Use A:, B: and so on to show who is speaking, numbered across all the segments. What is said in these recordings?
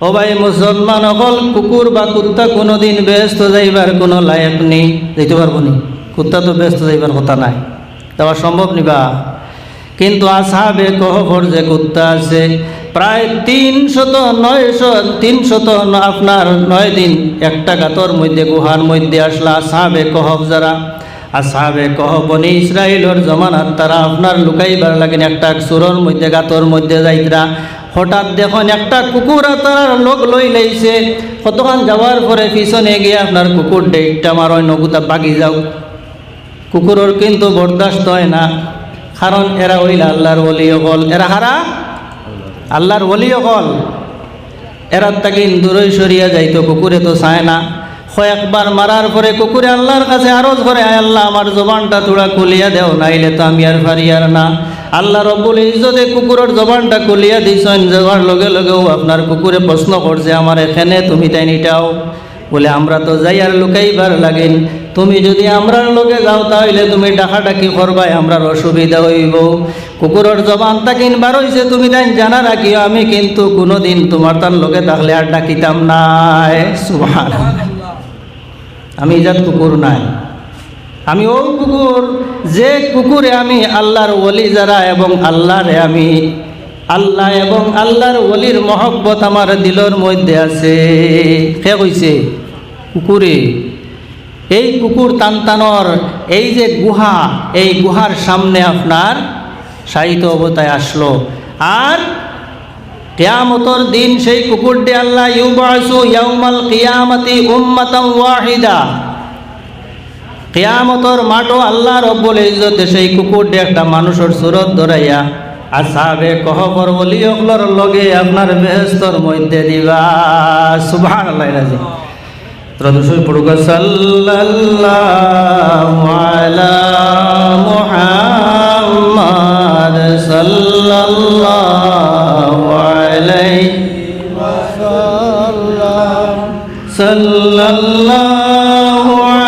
A: ভাই মুসলমান অকল, কুকুর বা কুত্তা কোনোদিন ব্যস্ত যাইবার কোনো লায়ক নেই যেতে পারব নি। কুত্তা তো ব্যস্ত যাইবার কথা নাই দেওয়া সম্ভব নিবা কিন্তু আসাবে কহবর যে কুত্তা আছে, প্রায় তিনশত, নয়শো, তিনশত আপনার নয় দিন একটা গাতর মধ্যে, গুহার মধ্যে আসলা আসাবে কহব যারা। আসাবে কহবনি ইসরায়েলের জমানাত তারা আপনার লুকাইবার লাগেন একটা সুরর মধ্যে, গাতর মধ্যে যাইতরা। হঠাৎ দেখুন একটা কুকুর তার লোক লই লাইছে। কতক্ষণ যাওয়ার পরে পিছনে গিয়ে আপনার কুকুর ডেটটা মার নগুতা বাগি যাও। কুকুরের কিন্তু বরদাস্ত হয় না, কারণ এরা হইল আল্লাহর ওলি অকল এরা হারা আল্লাহর ওলি অকল এরা তাকে দূরই সরিয়া যাইতো, কুকুরে তো চায় না। কয়েকবার মারার পরে কুকুরে আল্লাহর কাছে আরজ করে, আয় আল্লাহ, আমার জবানটা তোরা খুলিয়া দেও, নাইলে তো আমি আর ফারিয়ার না। আল্লাহ রব্বুল ইজ্জতে কুকুরের জবানটা খুলিয়া দিছেন, যাওয়ার লগে লগেও আপনার কুকুরে প্রশ্ন করছে, আমার এখানে তুমি তাই নিটাও? বলে, আমরা তো যাই আর লুকাইবার লাগেন। তুমি যদি আমরার লোকে যাও তাহলে তুমি ডাকাডাকি করবাই আমরার অসুবিধা হইব। কুকুরের জবান তাকিন বার হইছে, তুমি তাই জানা রাখিও, আমি কিন্তু কোনোদিন তোমার তার লোকে থাকলে আর ডাকিতাম নাই। সুবহান আমি যাত কুকুর নাই। আমি ও কুকুর, যে কুকুরে আমি আল্লাহর ওলি যারা এবং আল্লাহরে আমি আল্লাহ এবং আল্লাহর ওলির মহব্বত আমার দিলর মধ্যে আছে। কে কইছে? কুকুরে। এই কুকুর তানতানর, এই যে গুহা, এই গুহার সামনে আপনার সাহিত্য অবতায় আসলো। আর কেয়ামতর দিন সেই কুকুরটি আল্লাহ ইউবাসু ইয়াউমাল কিয়ামতি ওয়াহিদা। কেয়ামতর মাঠও আল্লাহ রব্বুল ইজ্জতে সেই কুকুরটি একটা মানুষের সুরত ধরাইয়া আসাবে কহবর বলি লগে আপনার বেহস্তর মধ্যে দিবা। সুভান আল্লাহ রাজি পড়ুক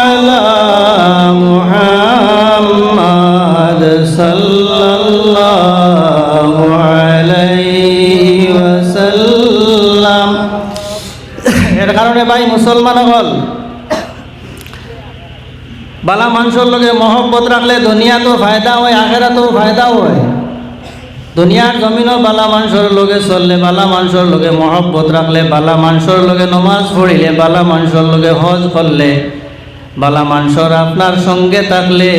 A: আলা মুহাম্মাদ সাল্লাল্লাহু আলাইহি ওয়াসাল্লাম। এর কারণে ভাই মুসলমান হল। বালা মানুষের লগে মহব্বত রাখলে দুনিয়াতেও ফায়দা হয়, আখেরাতেও ফায়দা হয়। দুনিয়ার জমিনও বালা মানুষের লগে চললে বালা মানুষের লগে মহব্বত রাখলে, বালা মানুষের লগে নমাজ পড়িলে, বালা মানুষের লগে হজ করলে, বালা মানুষের আপনার সঙ্গে থাকলে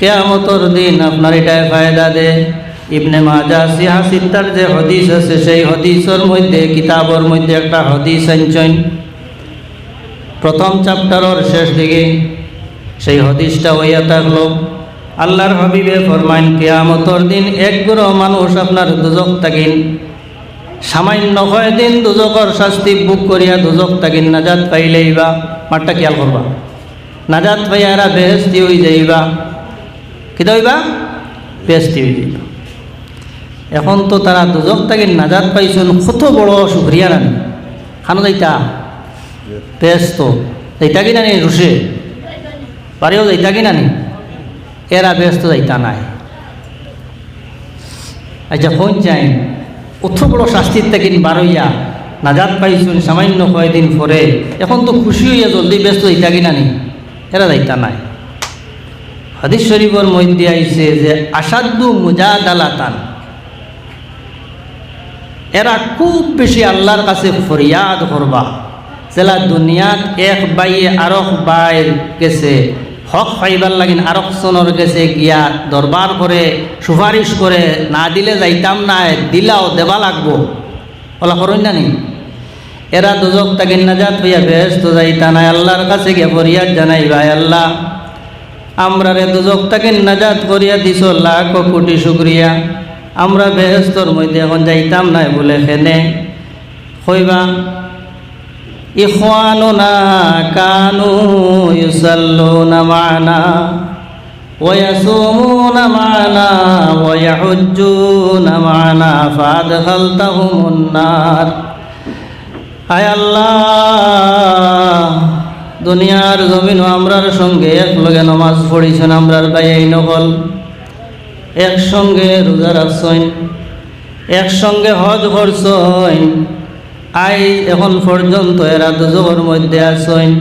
A: কেয়ামতর দিন আপনার এটাই ফায়দা দে। ইবনে মাজা সিহা সিত্তার যে হদিস আছে, সেই হদিসের মধ্যে, কিতাবর মধ্যে একটা হদিস আনছেন। প্রথম চ্যাপ্টারের শেষ দিকে, সেই হদিসটা হইয়া থাকল। আল্লাহর হাবিবে ফরমাইন কেয়ামতর দিন এক গ্রহ মানুষ আপনার দুজক তাকিন সামান্য কয় দিন দুজকর শাস্তি বুক করিয়া দুজক তাকিন নাজাত পাইলেই বা মাঠটা খেয়াল করবা। নাজাত পাইয়া এরা বেহেস্তি হয়ে যাইবা। কিতা হইবা বেহেস্তি হয়ে যাইবা। এখন তো তারা দুজক তাকিন নাজাত পাইছেন কত বড় সুক্রিয়া রানি খানো যাইতা? ব্যস্ত যাইতা কি নানি? রুশে বাড়িও যাইতা কি নানি? এরা ব্যস্ত যাইতা নাই। আচ্ছা কোন চাই অত বড় শাস্তির থেকে বারইয়া, নাজাত পাইছুন সামান্য কয়দিন পরে, এখন তো খুশি হইয়া জলদি ব্যস্ত যাইতা কিনা নানি এরা যাইতা নাই। হাদিস শরীফর মধ্যে আইছে যে, আসাদু মুজাদালাতান। এরা খুব বেশি আল্লাহর কাছে ফরিয়াদ করবা জেলা দুনিয়াত এক বাইয়ে আরক বাইর গেছে। হক পাইবার লাগিন আরক সনর গেছে গিয়া দরবার করে সুপারিশ করে, না দিলে যাইতাম না, দিলাও, দেবা লাগবো। ওলা করুন জানি। এরা দুজক তাকে নাজাত হইয়া ব্যস্ত যাইতা নাই, আল্লাহর কাছে গিয়া ফরিয়াদ জানাই, ভাই আল্লাহ, আমরা রে দুজক তাকে নাজাত করিয়া দিছ লাখ কোটি শুক্রিয়া। আমরা বেহেস্তর মধ্যে এখন যাইতাম নাই বলে খেনে কইবা ইখওয়ানুনা কানু ইউসাল্লুনা মা'না ويصومون معنا ويحجون معنا فأدخلتهم النار আয় আল্লাহ দুনিয়ার জমিন আমরার সঙ্গে এক লগে নমাজ পড়িছেন আমরার বাইয়াই নকল একসঙ্গে রোজা রাখছেন একসঙ্গে হজ করছেন আই, এখন পর্যন্ত এরা দুজোর মধ্যে আসইন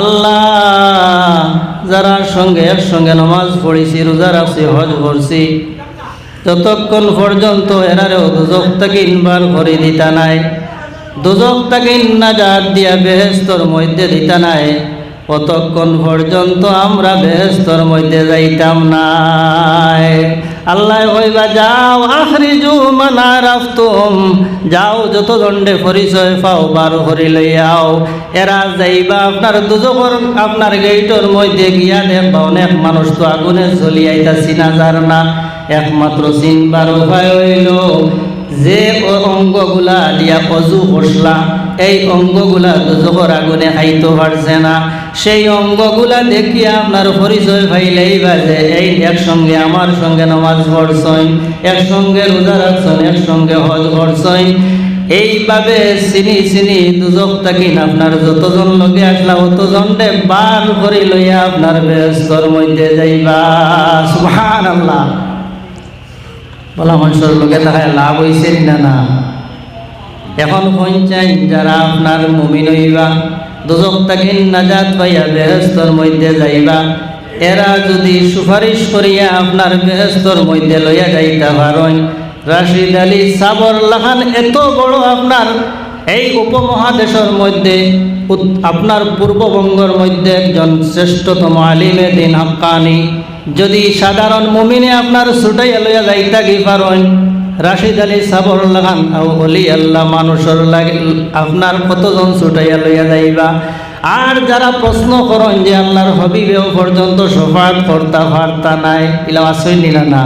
A: আল্লাহ যারা সঙ্গে একসঙ্গে নমাজ পড়েছি, রোজা রাখছি, হজ করছি, যতক্ষণ পর্যন্ত এরারেও দুজক তাকে ইনবার করে দিতা নাই, দুজক তাকে নাজাত দিয়া বেহেস্তর মধ্যে দিতা নাই কতক্ষণ পর্যন্ত আমরা বেহেস্তর মধ্যে যাইতাম নাই। আল্লাহ হইবা যাও, আখরিজু মানা রাফতুম যাও যত দণ্ডে পরিচয় পাও, বার করি লইয়াও এরা যাইবা আপনার দুজকর আপনার গেইটর মধ্যে গিয়া দেখবা অনেক মানুষ তো আগুনে চলিয়াইতা চিনা যার না। একমাত্র চিনবার উপায় হইল যে অঙ্গগুলা দিয়া অজু বসলা, এই অঙ্গগুলা দুজকর আগুনে খাইতে পারছে না। সেই অঙ্গগুলা দেখিয়া আপনার পরিচয় পাইলেই বাজে এই একসঙ্গে আমার সঙ্গে নমাজ পড়ছই, একসঙ্গে রোজা রাখছেন একসঙ্গে হজ করছই। এইভাবে চিনি চিনি দুজক তাকিন আপনার যতজন লগে আসলা অতজনটে বার করে লইয়া আপনার ব্যস্তর মধ্যে যাইবা। সুহান আল্লাহ বলা মানুষের লোকে তাহায় লাভ হয়েছে না না? এখন পঞ্চায়েত যারা আপনার মুমিন হইবা, দুজক তাকিন নাজাত পাইয়া বেহস্তর মধ্যে যাইবা, এরা যদি সুপারিশ করিয়া আপনার বেহস্তর মধ্যে লইয়া যাইতে পারেন, রাশিদ আলী সাবর লাহান এত বড় আপনার এই উপমহাদেশের মধ্যে আপনার পূর্ববঙ্গের মধ্যে একজন শ্রেষ্ঠতম আলিমে দিন হাক্কানি যদি সাধারণ মুমিনে আপনার ছুটাইয়া লইয়া যাইতা কি পারেন রাশিদ আলী সাবর লাগান, আও আল্লাহ মানুষের লাগে আপনার কতজন ছুটাইয়া লইয়া যাইবা? আর যারা প্রশ্ন করেন যে আল্লাহর হবিবেও পর্যন্ত সফাত কর্তা ফার্তা নাই ইলা আসই নিলা না?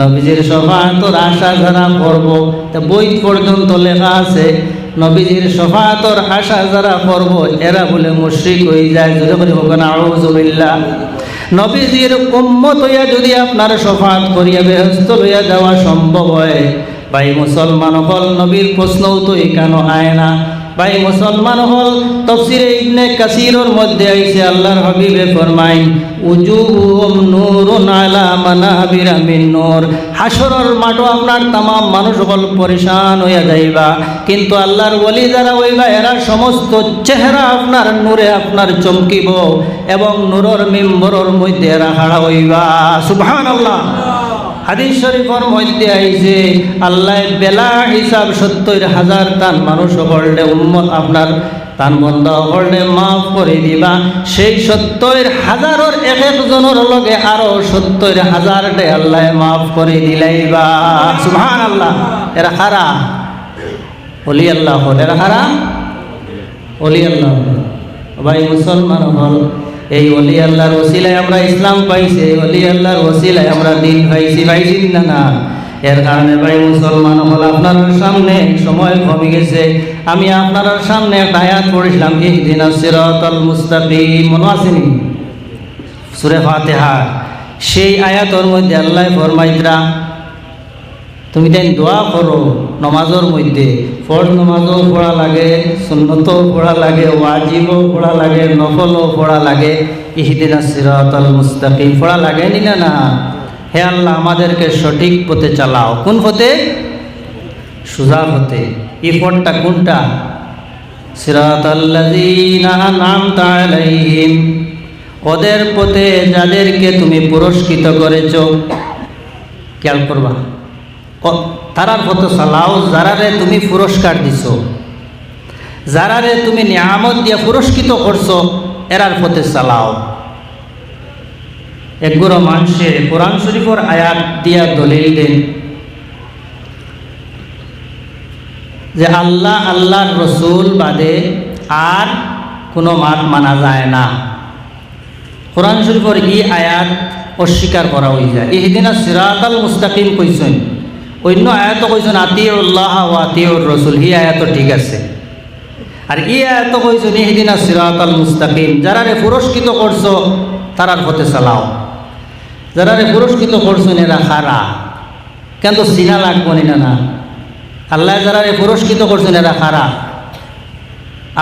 A: নবীজির সফাতর আশা যারা করব, তা বই পর্যন্ত লেখা আছে, নবীজির সফাতর আশা যারা করব, এরা বলে মুশ্রিক হয়ে যায় যদি করে হোক না আউজুবিল্লাহ নবীজির উম্মত হইয়া যদি আপনার সফাত করিয়া বেহস্ত লইয়া যাওয়া সম্ভব হয়, ভাই মুসলমান হল, নবীর প্রশ্নও তো এখানে আয় না। ভাই, মুসলমান হল, তফসিরে ইবনে কাসিরর মধ্যে আইছে, আল্লাহর হাবিবে ফরমাইন উজুহুম নূরুন আলা মানাবিরা মিন নূর। হাসরের মাঠও আপনার তাম মানুষ হল পরেশান হইয়া যাইবা। কিন্তু আল্লাহর ওলি যারা হইবা, এরা সমস্ত চেহারা আপনার নূরে আপনার চমকিব এবং নূরর মিম্বরর মধ্যে এরা হারা হইবা। সুবহানাল্লাহ। হাদিস শরীফর মধ্যে আইছে, আল্লাহ বেলা হিসাব সত্তর হাজার তান মানুষ হলডে উম্মত আপনার তান বন্ধ হলডে মাফ করে দিবা। সেই সত্তর হাজারের এক একজনের লগে আরও সত্তর হাজার ডে আল্লাহ মাফ করে দিলাইবা। সুবহান আল্লাহ এরা হারা? অলি আল্লাহ হল। এরা হারা? অলি আল্লাহ। ভাই, মুসলমান হল। এই অলি আল্লাহর ওসিলায় আমরা ইসলাম পাইছি, এই অলি আল্লাহর ওসিলায় আমরা দিন পাইছি পাইছি না না। এর কারণে ভাই, মুসলমান হল আপনার সামনে, সময় কমে গেছে। আমি আপনার সামনে একটা আয়াত পড়েছিলাম ইহদিনা সিরাতাল মুস্তাকিম মনে আসেনি সুরে ফাতেহা। সেই আয়াতর মধ্যে আল্লাহ ফরমাইতরা তুমি তাই দোয়া করো নমাজের মধ্যে। ফরজ নমাজও পড়া লাগে, সুন্নতও পড়া লাগে ওয়াজিবও পড়া লাগে, নফলও পড়া লাগে। ইহিদিনা সিরাতাল মুস্তাকিম। পড়া লাগে নি না না? হে আল্লাহ, আমাদেরকে সঠিক পথে চালাও। কোন পথে? সুজা পথে। এই পথটা কোনটা? আলাইহিম। ওদের পথে যাদেরকে তুমি পুরস্কৃত করেছ, খেয়াল করবা। তারার পথে চালাও যারারে তুমি পুরস্কার দিছো, যারারে তুমি নিয়ামত দিয়ে পুরস্কৃত করছ, এরার পথে চালাও একগুলো মানুষে কোরআন শরীফর আয়াত দিয়া দলিল দেন। যে আল্লাহ, আল্লাহর রসুল বাদে আর কোনো মাত মানা যায় না। কোরআন শরীফর ই আয়াত অস্বীকার করা হয়ে যায়। ইহদিনা সিরাতাল মুস্তাকিম কইছেন। অন্য আয়াত কইছেন, আতিউল্লাহ ও আতিউর রসুল হি আয়াত ঠিক আছে। আর ই আয়াত কইছেন, ইহদিনা সিরাতাল মুস্তাকিম যারা রে পুরস্কৃত করছ, তারার পথে চালাও। যারা রে পুরস্কৃত করছেন এরা খারা কিন্তু সিনা লাগবো না না আল্লাহ যারারে পুরস্কৃত করছেন, এরা খারা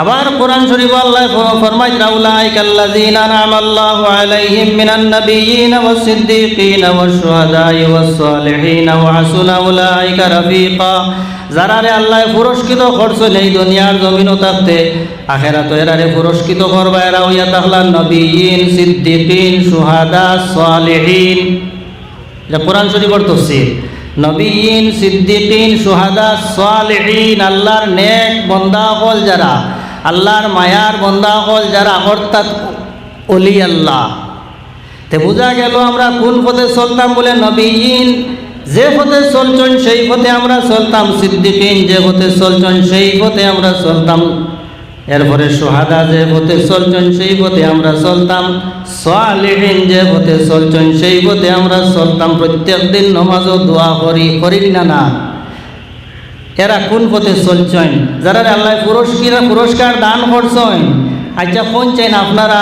A: আবার কোরআন শরীফ আল্লাহ ফরমাই রাউলাইক আল্লাযীনা আনআমাল্লাহু আলাইহিম মিনান নাবিয়্যিন ওয়াস সিদ্দীকিন ওয়াশ শুহাদা'i ওয়াস সালিহিন ওয়া হাসুনা উলাইকা রাফীকা। যারারে আল্লাহ পুরস্কৃত করছেন এই দুনিয়ার জমিনও থাকতে আখেরা তো এরারে পুরস্কৃত করবা এরা হইয়া তাহলা নবীন, সিদ্দিকিন সুহাদা সালেহীন। এটা কোরআন শরীফর তফসির নবীন, সিদ্দিকিন সুহাদা সালেহীন, আল্লাহর নেক বন্দা হল যারা আল্লাহর মায়ার বন্দা হল যারা অর্থাৎ অলি আল্লাহ। তে বোঝা গেল আমরা কোন পথে চলতাম বলে নবীন, যে পথে চলছেন সেই পথে আমরা চলতাম সিদ্দিকিন, যে পথে চলছেন সেই পথে আমরা চলতাম। এরপরে সোহাদা যে পথে চলছেন সেই পথে আমরা চলতাম। সোয়ালিহীন যে পথে চলছেন সেই পথে আমরা চলতাম। প্রত্যেক দিন নমাজও দোয়া করি করি না না? এরা কোন পথে চলছেন? যারা আল্লাহ পুরস্কার পুরস্কার দান করছেন আচ্ছা কোন চাইন আপনারা?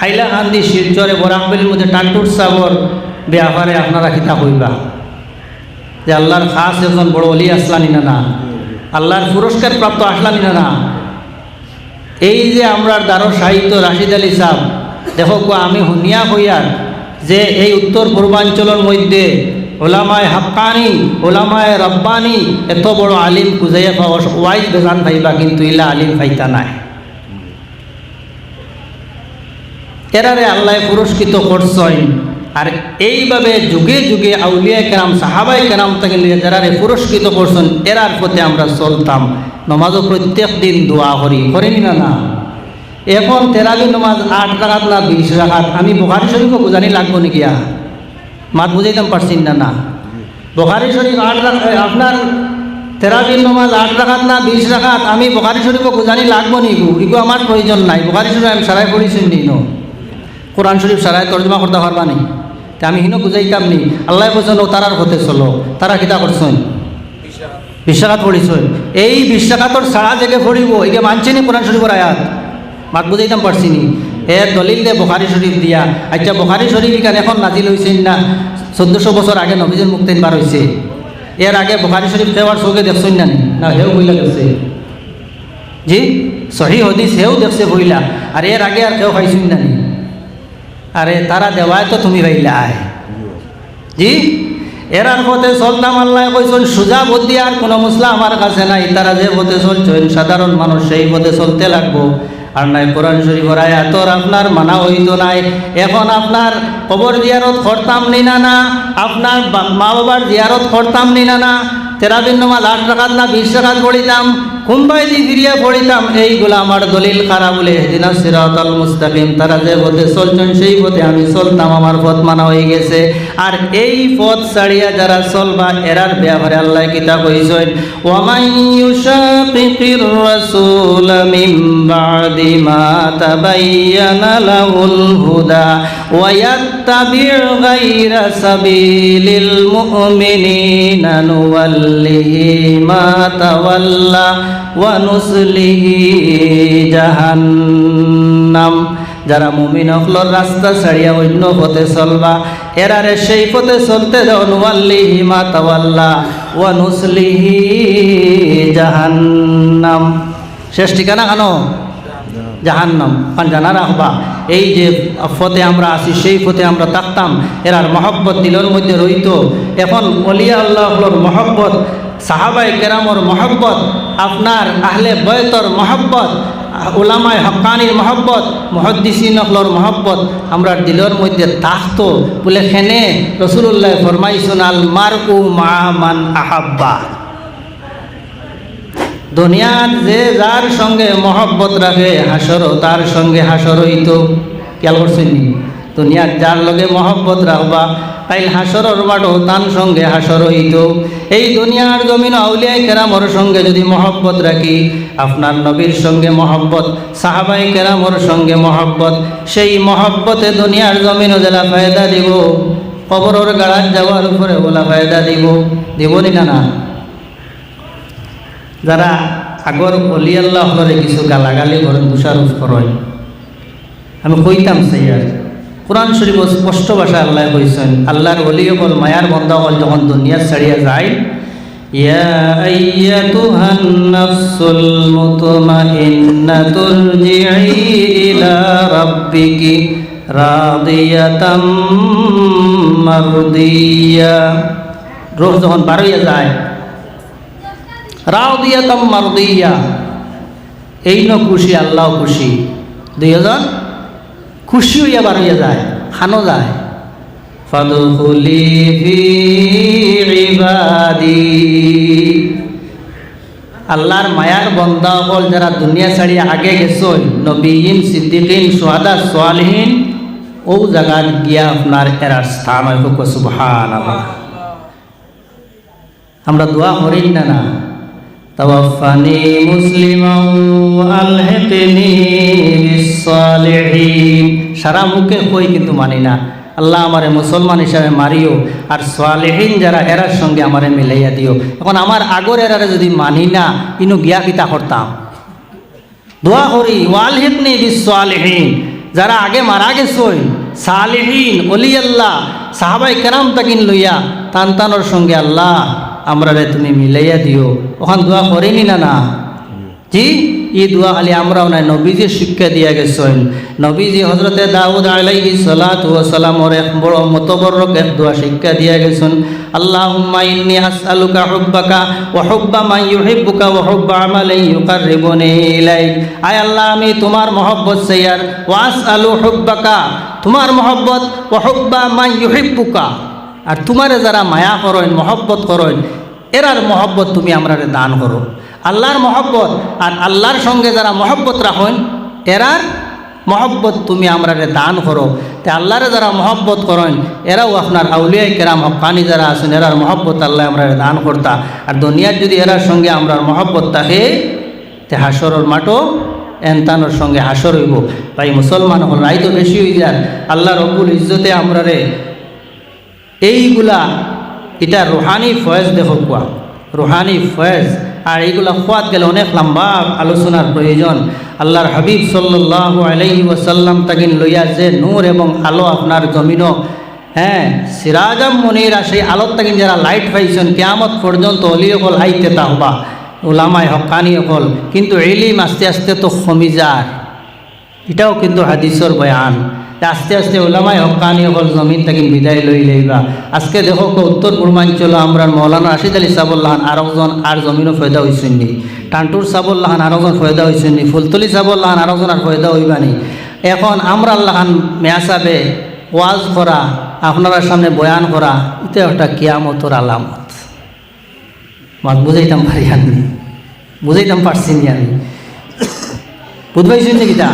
A: হাইলাকান্দি শিলচরে বরাকবেলির মধ্যে টান্টুর সাবর ব্যাপারে আপনারা কিতা কইবা যে আল্লাহর খাস একজন বড় অলি আসলানি না না? আল্লাহর পুরস্কার প্রাপ্ত আসলানি না না? এই যে আমরা দ্বারো সাহিত্য রাশিদ আলী সাহ দেখো আমি হুনিয়া হইয়ার যে এই উত্তর পূর্বাঞ্চলের মধ্যে ওলামায় হাক্কানি, ওলামায় রব্বানি, এত বড় আলিম খুঁজাইয়া পাওয়া ওয়াইজ বেজান পাইবা কিন্তু ইলা আলিম পাইতা নাই। এরারে আল্লাহ পুরস্কৃত করছেন। আর এইভাবে যুগে যুগে আউলিয়া কেরাম, সাহাবাই কেরাম থেকে নিয়ে যারা পুরস্কৃত করছেন, এরার পথে আমরা চলতাম। নমাজও প্রত্যেক দিন দোয়া করি, করেনি না না? এখন তেরাবি নমাজ আট রাখাত না বিশ রাখাত আমি বোখারি শরীফও বুঝানি লাগবো নাকি আ? মাত বুঝাইতাম পারছেন না না। বোখারি শরীফ আট রাখ- আপনার তেরাবিন নমাজ আট রাখাত না বিশ রাখাত? আমি বোখারি শরীফও বুঝানি লাগবো নিগু ইগু আমার প্রয়োজন নাই। বোখারি শরীফ আমি সারাই পড়েছি নি নো কোরআন শরীফ সারাই তর্জমা করতে পারবা নি? তা আমি হিনো বুঝাইতাম নি। আল্লাহ বলছেন ও তারার হতে চলো। তারা কিতা করছেন? বিশ্বাঘাত পড়িছেন। এই বিশ্বাঘাতর সারা জেগে পড়িব একে মানছি নি কোরআন শরীফের আয়াত? মাত বুঝাইতাম পারছি নি। এর দলিল দে বোখারি শরীফ দিয়া। আচ্ছা বোখারি শরীফ ইখান এখন নাজিল হয়েছেন না? চোদ্দশো বছর আগে নবীজের মুক্তি বার হয়েছে এর আগে বোখারি শরীফ দেওয়ার চোখে দেখছেন না না? হেউ বইলা দেখছে। জি? সহি হদিস হেউ দেখছে বইলা আর এর আগে আর কেউ খাইছেন না? আরে, তারা দেওয়ায় তো তুমি ভাইলা আয়। জি? এরার পথে চলতাম আল্লাহ কইছেন, সুজা বুদ্ধি আর কোনো মুসলা আমার কাছে নাই। তারা যে পথে চলছেন, সাধারণ মানুষ সেই পথে চলতে লাগবো। আর নাই কোরআন শরীফর এত আপনার মানা হইত নাই। এখন আপনার কবর জিয়ারত করতাম নি না না, আপনার মা বাবার জিয়ারত করতাম নি না না। তেরাবিন নমাজ আট না বিশ টাকাত পড়িতাম। কুম্বাই দি ফিরিয়ে পড়িতাম এইগুলো আমার দলিল খারা বলে দিনা সিরাতাল মুস্তাকিম, তারা যে পথে চলছেন সেই পথে আমি চলতাম, আমার পথ মানা হয়ে গেছে। আর এই পথ ছাড়িয়া যারা চলবা, এরার ব্যাপারে আল্লাহ কিতাব কইছেন ওয়ামাই ইউশাকিকির রাসূল মিন বাদি মা তাবায়্যানা লাহুল হুদা ওয়া ইয়াত্তাবি' গায়রা সাবিলিল মুমিনিনা নুওয়াল্লিহি মা তাওয়াল্লা। জাহান্নাম। যারা মুমিন অকলর রাস্তা ছাড়িয়া অন্য পথে চলবা, এরারে সেই পথে চলতে দাও নুয়াল্লিহি মা তাওয়াল্লা ওয়া নুসলিহি জাহান্নাম। শেষ ঠিকানা কেন? জাহান্নাম। কারণ জানা রাখবা এই যে পথে আমরা আছি, সেই পথে আমরা থাকতাম, এরার মহব্বত দিলের মধ্যে রইত। এখন অলিয়া আল্লাহর মহব্বত সাহাবাই কেরামর মহব্বত আপনার আহলে বয়তর মহব্বত ওলামায় হকানির মহব্বত মহদ্দিসিন অকলর মহব্বত, আমরা দিলের মধ্যে তাহতো। বলে খেনে রসুল্লাহ ফরমাইছুন, আল মার উ মান আহাব্বা। দুনিয়ার যে যার সঙ্গে মহব্বত রাখে, হাসরও তার সঙ্গে হাসর হইত খেয়াল করছেন দুনিয়ার যার লগে মহব্বত রাখবা তাইল হাসরর মাঠও তার সঙ্গে হাসর হইত। এই দুনিয়ার জমিন আউলিয়াই কেরামর সঙ্গে যদি মহব্বত রাখি, আপনার নবীর সঙ্গে মহব্বত সাহাবাই কেরামর সঙ্গে মহব্বত, সেই মহব্বতে দুনিয়ার জমিনও যারা ফায়দা দিব, কবরের গাড়ার যাওয়ার উপরে ওলা ফায়দা দিব। দিব নি না যারা আগর অলি আল্লাহ করে কিছু গালাগালি করেন, দোষারোপ করেন, আমি কইতাম সেই আর কোরআন শরীফ স্পষ্ট ভাষায় আল্লাহ কইছেন, আল্লাহর বলি বল মায়ার বন্ধ হল যখন দুনিয়া ছাড়িয়া যায়। ইয়া আইয়াতুহান নাফসুল মুতমাইন্নাতুর জিই ইলা রাব্বিকি রাদিয়াতাম যখন এই ন খুশি, আল্লাহ খুশি। দুই হাজার খুশি হইয়া বার হইয়া যায় খানো যায় ফাদখুলি আল্লাহর মায়ার বন্দা হল যারা দুনিয়া ছাড়ি আগে গেছই, নবীন, সিদ্দিকিন, সোহাদা, সোয়ালহীন, ও জায়গার গিয়া আপনার এরার স্থান হয় সুবহান আমরা দোয়া করি না না। তাওয়াফানি মুসলিমা আলহিকনি বিসসালিহিন সারা মুখে কই কিন্তু মানি না। আল্লাহ আমারে মুসলমান হিসাবে মারিও, আর সোয়ালেহীন যারা, এরার সঙ্গে আমারে মিলাইয়া দিও। এখন আমার আগর এরারে যদি মানি না, ইনু গিয়া কিতা করতাম? দোয়া করি ওয়াল হিকনি বিসসালিহিন। যারা আগে মারা গেছই, সালেহীন অলি আল্লাহ সাহাবাই কেরাম তাকিন লইয়া তান তানোর সঙ্গে আল্লাহ আমরা রে তুমি মিলাইয়া দিও। ওখান দোয়া করিনি না না? জি? ই দোয়া খালি আমরাও নাই, নবীজি শিক্ষা দিয়া গেছেন। নবীজি হজরতে দাউদ আলাইহি সালাতু ওয়া সালামর এক বড় মতবরক এক দোয়া শিক্ষা দিয়া গেছেন। আল্লাহুম্মা ইন্নী আসআলুকা হুব্বাকা ওয়া হুব্বা মান ইউহিব্বুকা ওয়া হুব্বা আমালিন ইউকাররিবুনি ইলাইক। আয় আল্লাহ, আমি তোমার মহব্বত চাইয়ার ওয়া আসআলু হুব্বাকা, তোমার মহব্বত। ওয়া হুব্বা মান ইউহিব্বুকা। আর তোমারে যারা মায়া করেন, মহব্বত করেন, এরার মহব্বত তুমি আমরারে দান করো। আল্লাহর মহব্বত আর আল্লাহর সঙ্গে যারা মহব্বত রাখেন, এরার মহব্বত তুমি আমরারে দান করো। তে আল্লাহরে যারা মহব্বত করেন, এরাও আপনার আউলিয়াই কেরাম হকানি যারা আছেন, এরার মহব্বত আল্লাহ আমরারে দান করতা। আর দুনিয়ার যদি এরার সঙ্গে আমরার মহব্বত থাকে, তে হাসরের মাঠও এনতানোর সঙ্গে হাসর হইব। ভাই, মুসলমান হল রাই তো বেশি হয়ে যান আল্লাহ রব্বুল ইজ্জতে আমরারে এইগুলা, এটা রোহানি ফয়েজ দেখো কোয়া রোহানি ফয়েজ। আর এইগুলা খোয়াত গেলে অনেক লম্বা আলোচনার প্রয়োজন। আল্লাহর হাবিব সাল্লাহ আলাইহি ওয়াসাল্লাম তাকিন লইয়া যে নূর এবং আলো আপনার জমিন হ্যাঁ সিরাজাম মনিরা সেই আলোর তাকিন যারা লাইট পাইছেন, কেয়ামত পর্যন্ত অকল আইতে তাহবা ওলামায় হকানি অকল। কিন্তু এলিম আস্তে আস্তে তো যার এটাও কিন্তু হাদিসর বয়ান। আস্তে আস্তে ওলামাই হকানি হল জমিন তাকে বিদায় লই লইবা। আজকে দেখো উত্তর পূর্বাঞ্চল আমরা মৌলানা রাশিদ আলী সাবুল্লাহান আরেকজন আর জমিনও ফয়দা হয়েছেন নি টান্টুর সাবুল্লাহান আরেকজন ফয়দা হয়েছেন নি ফুলতলি সাবুল্লাহান আরেকজন আর ফয়দা হইবানি এখন আমরা আল্লাহান মেয়াসাবে ওয়াজ করা, আপনারা সামনে বয়ান করা এটা একটা কিয়ামতর আলামত। মাত বুঝাইতাম পারি আমি বুঝাইতাম পারছি নি আমি বুঝবাইছেন নাকি তা?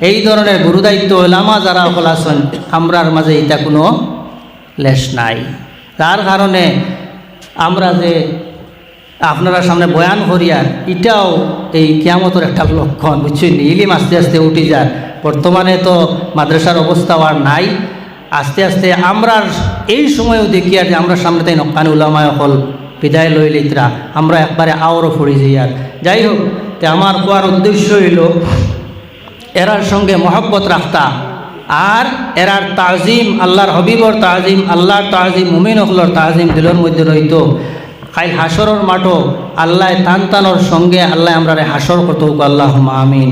A: এই ধরনের গুরুদায়িত্ব ওলামা যারা সকল আছেন, আমরার মাঝে এটা কোনো লেশ নাই। তার কারণে আমরা যে আপনারা সামনে বয়ান করিয়ার এটাও এই কিয়ামতের একটা লক্ষণ, বুঝছেন? ইলিম আস্তে আস্তে উঠি যার বর্তমানে তো মাদ্রাসার অবস্থা আর নাই। আস্তে আস্তে আমরা এই সময়ও দেখি আর যে আমরা সামনে তাই নকানি উলামায় হল বিদায় লই লিতরা। আমরা একবারে আওরও পড়ি যাই আর। যাই হোক, তে আমার কোয়ার উদ্দেশ্য হইল এরার সঙ্গে মহব্বত রাখতা। আর এরার তাজিম, আল্লাহর হবিবর তাজিম, আল্লাহর তাজিম, মুমিন অখলর তাজিম দিলর মধ্যে রইত। কাইল হাসরর মাঠও আল্লাহ তান তানোর সঙ্গে আল্লাহ আমরা হাসর করতো আল্লাহ আমিন।